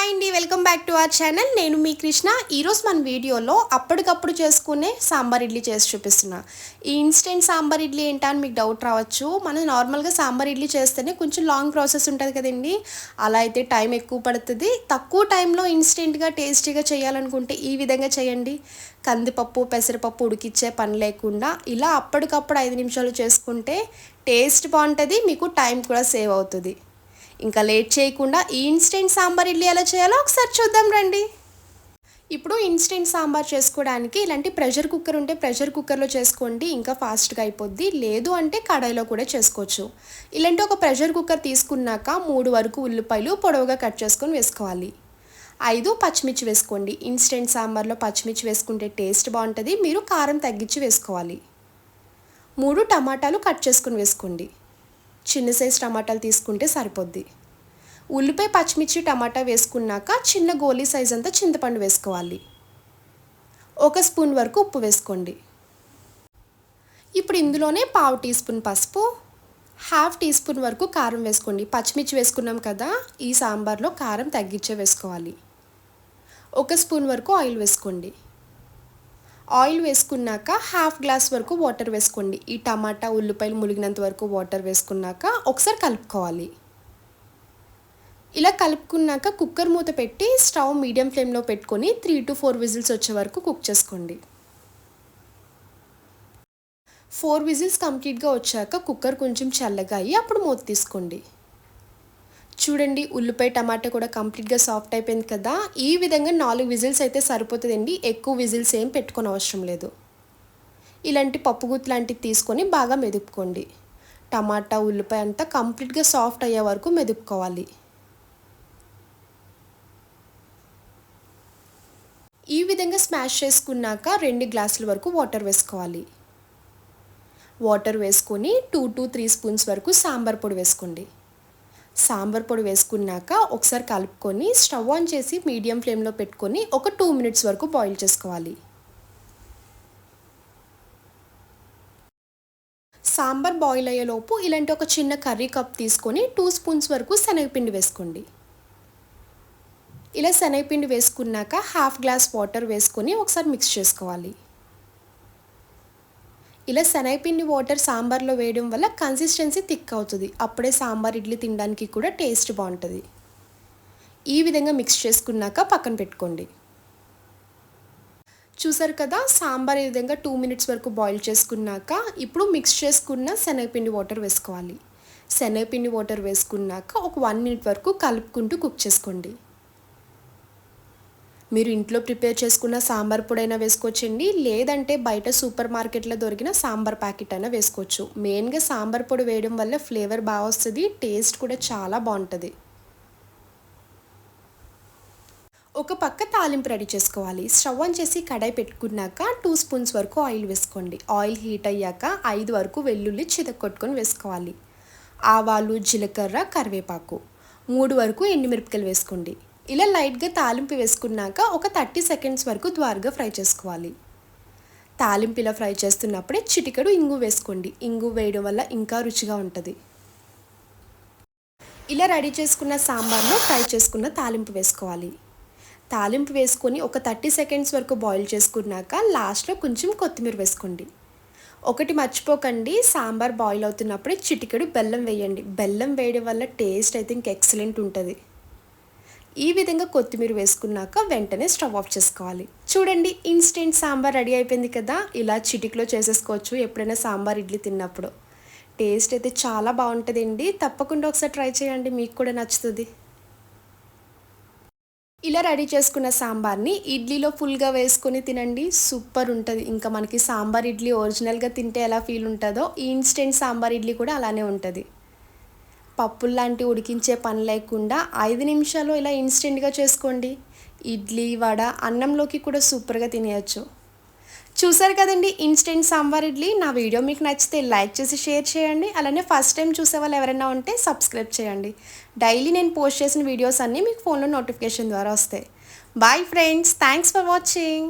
Hi అండి welcome back to our channel. నేను మీ కృష్ణ. ఈరోజు మన వీడియోలో అప్పటికప్పుడు చేసుకునే సాంబార్ ఇడ్లీ చేసి చూపిస్తున్నా. ఈ ఇన్స్టెంట్ సాంబార్ ఇడ్లీ ఏంటా అని మీకు డౌట్ రావచ్చు. మనం నార్మల్గా సాంబార్ ఇడ్లీ చేస్తేనే కొంచెం లాంగ్ ప్రాసెస్ ఉంటుంది కదండి. అలా అయితే టైం ఎక్కువ పడుతుంది. తక్కువ టైంలో ఇన్స్టెంట్గా టేస్టీగా చేయాలనుకుంటే ఈ విధంగా చేయండి. కందిపప్పు పెసరపప్పు ఉడికిచ్చే పని లేకుండా ఇలా అప్పటికప్పుడు ఐదు నిమిషాలు చేసుకుంటే టేస్ట్ బాగుంటుంది మీకు టైం కూడా సేవ్ అవుతుంది. ఇంకా లేట్ చేయకుండా ఈ ఇన్స్టెంట్ సాంబార్ ఇడ్లీ ఎలా చేయాలో ఒకసారి చూద్దాం రండి. ఇప్పుడు ఇన్స్టెంట్ సాంబార్ చేసుకోవడానికి ఇలాంటి ప్రెషర్ కుక్కర్ ఉంటే ప్రెషర్ కుక్కర్లో చేసుకోండి ఇంకా ఫాస్ట్గా అయిపోద్ది. లేదు అంటే కడాయిలో కూడా చేసుకోవచ్చు. ఇలాంటి ఒక ప్రెషర్ కుక్కర్ తీసుకున్నాక మూడు వరకు ఉల్లిపాయలు పొడవుగా కట్ చేసుకొని వేసుకోవాలి. ఐదు పచ్చిమిర్చి వేసుకోండి. ఇన్స్టెంట్ సాంబార్లో పచ్చిమిర్చి వేసుకుంటే టేస్ట్ బాగుంటుంది మీరు కారం తగ్గించి వేసుకోవాలి. మూడు టమాటాలు కట్ చేసుకుని వేసుకోండి. చిన్న సైజ్ టమాటాలు తీసుకుంటే సరిపోద్ది. ఉల్లిపాయ పచ్చిమిర్చి టమాటా వేసుకున్నాక చిన్న గోలీ సైజ్ అంతా చింతపండు వేసుకోవాలి. ఒక స్పూన్ వరకు ఉప్పు వేసుకోండి. ఇప్పుడు ఇందులోనే పావు టీ స్పూన్ పసుపు హాఫ్ టీ స్పూన్ వరకు కారం వేసుకోండి. పచ్చిమిర్చి వేసుకున్నాం కదా ఈ సాంబార్లో కారం తగ్గించే వేసుకోవాలి. ఒక స్పూన్ వరకు ఆయిల్ వేసుకోండి. ఆయిల్ వేసుకున్నాక హాఫ్ గ్లాస్ వరకు వాటర్ వేసుకోండి. ఈ టమాటా ఉల్లిపాయలు ములిగినంత వరకు వాటర్ వేసుకున్నాక ఒకసారి కలుపుకోవాలి. ఇలా కలుపుకున్నాక కుక్కర్ మూత పెట్టి స్టవ్ మీడియం ఫ్లేమ్లో పెట్టుకొని త్రీ టు ఫోర్ విజిల్స్ వచ్చే వరకు కుక్ చేసుకోండి. ఫోర్ విజిల్స్ కంప్లీట్గా వచ్చాక కుక్కర్ కొంచెం చల్లగా అయ్యి అప్పుడు మూత తీసుకోండి. చూడండి ఉల్లిపాయ టమాటా కూడా కంప్లీట్గా సాఫ్ట్ అయిపోయింది కదా. ఈ విధంగా నాలుగు విజిల్స్ అయితే సరిపోతుందండి. ఎక్కువ విజిల్స్ ఏం పెట్టుకొని అవసరం లేదు. ఇలాంటి పప్పుగుత్తు లాంటివి తీసుకొని బాగా మెదుపుకోండి. టమాటా ఉల్లిపాయ అంతా కంప్లీట్గా సాఫ్ట్ అయ్యే వరకు మెదుపుకోవాలి ఈ విధంగా స్మాష్ చేసుకున్నాక రెండు గ్లాసుల వరకు వాటర్ వేసుకోవాలి. వాటర్ వేసుకొని టూ టు త్రీ స్పూన్స్ వరకు సాంబార్ పొడి వేసుకోండి. సాంబార్ పొడి వేసుకున్నాక ఒకసారి కలుపుకొని స్టవ్ ఆన్ చేసి మీడియం ఫ్లేమ్లో పెట్టుకొని ఒక టూ మినిట్స్ వరకు బాయిల్ చేసుకోవాలి. సాంబార్ బాయిల్ అయ్యేలోపు ఇలాంటి ఒక చిన్న కర్రీ కప్ తీసుకొని టూ స్పూన్స్ వరకు శనగపిండి వేసుకోండి. ఇలా శనగపిండి వేసుకున్నాక హాఫ్ గ్లాస్ వాటర్ వేసుకొని ఒకసారి మిక్స్ చేసుకోవాలి. ఇలా శనగపిండి వాటర్ సాంబార్లో వేయడం వల్ల కన్సిస్టెన్సీ థిక్ అవుతుంది. అప్పుడే సాంబార్ ఇడ్లీ తినడానికి కూడా టేస్ట్ బాగుంటుంది. ఈ విధంగా మిక్స్ చేసుకున్నాక పక్కన పెట్టుకోండి. చూసారు కదా సాంబార్ ఈ విధంగా టూ మినిట్స్ వరకు బాయిల్ చేసుకున్నాక ఇప్పుడు మిక్స్ చేసుకున్న శనగపిండి వాటర్ వేసుకోవాలి. శనగపిండి వాటర్ వేసుకున్నాక ఒక వన్ మినిట్ వరకు కలుపుకుంటూ కుక్ చేసుకోండి. మీరు ఇంట్లో ప్రిపేర్ చేసుకున్న సాంబార్ పొడైనా వేసుకోవచ్చండి. లేదంటే బయట సూపర్ మార్కెట్లో దొరికిన సాంబార్ ప్యాకెట్ అయినా వేసుకోవచ్చు. మెయిన్గా సాంబార్ పొడి వేయడం వల్ల ఫ్లేవర్ బాగా వస్తుంది టేస్ట్ కూడా చాలా బాగుంటుంది. ఒక పక్క తాలింపు రెడీ చేసుకోవాలి. స్టవ్ ఆన్ చేసి కడాయి పెట్టుకున్నాక టూ స్పూన్స్ వరకు ఆయిల్ వేసుకోండి. ఆయిల్ హీట్ అయ్యాక ఐదు వరకు వెల్లుల్లి చితక్కొట్టుకొని వేసుకోవాలి. ఆవాలు జీలకర్ర కరివేపాకు. మూడు వరకు ఎండుమిరపకాయలు వేసుకోండి. ఇలా లైట్గా తాలింపు వేసుకున్నాక ఒక థర్టీ సెకండ్స్ వరకు ద్వారగా ఫ్రై చేసుకోవాలి. తాలింపు ఇలా ఫ్రై చేస్తున్నప్పుడే చిటికెడు ఇంగు వేసుకోండి. ఇంగు వేయడం వల్ల ఇంకా రుచిగా ఉంటుంది. ఇలా రెడీ చేసుకున్న సాంబార్లో ఫ్రై చేసుకున్న తాలింపు వేసుకోవాలి. తాలింపు వేసుకొని ఒక థర్టీ సెకండ్స్ వరకు బాయిల్ చేసుకున్నాక లాస్ట్లో కొంచెం కొత్తిమీర వేసుకోండి. ఒకటి మర్చిపోకండి. సాంబార్ బాయిల్ అవుతున్నప్పుడే చిటికెడు బెల్లం వేయండి. బెల్లం వేయడం వల్ల టేస్ట్ అయితే ఇంక ఎక్సలెంట్ ఉంటుంది. ఈ విధంగా కొత్తిమీర వేసుకున్నాక వెంటనే స్టవ్ ఆఫ్ చేసుకోవాలి. చూడండి ఇన్స్టెంట్ సాంబార్ రెడీ అయిపోయింది కదా? ఇలా చిటికలో చేసేసుకోవచ్చు ఎప్పుడైనా సాంబార్ ఇడ్లీ తిన్నప్పుడు. టేస్ట్ అయితే చాలా బాగుంటుందండి. తప్పకుండా ఒకసారి ట్రై చేయండి మీకు కూడా నచ్చుతుంది. ఇలా రెడీ చేసుకున్న సాంబార్ని ఇడ్లీలో ఫుల్గా వేసుకొని తినండి. సూపర్ ఉంటుంది. ఇంకా మనకి సాంబార్ ఇడ్లీ ఒరిజినల్గా తింటే ఎలా ఫీల్ ఉంటుందో ఈ ఇన్స్టెంట్ సాంబార్ ఇడ్లీ కూడా అలానే ఉంటుంది. పప్పుల్లాంటి ఉడికించే పని లేకుండా ఐదు నిమిషాలు ఇలా ఇన్స్టెంట్గా చేసుకోండి. ఇడ్లీ వడ అన్నంలోకి కూడా సూపర్గా తినేయచ్చు. చూసారు కదండి ఇన్స్టెంట్ సాంబార్ ఇడ్లీ. నా వీడియో మీకు నచ్చితే లైక్ చేసి షేర్ చేయండి. అలానే ఫస్ట్ టైం చూసే వాళ్ళు ఎవరైనా ఉంటే సబ్స్క్రైబ్ చేయండి. డైలీ నేను పోస్ట్ చేసిన వీడియోస్ అన్నీ మీకు ఫోన్లో నోటిఫికేషన్ ద్వారా వస్తాయి. Bye friends thanks for watching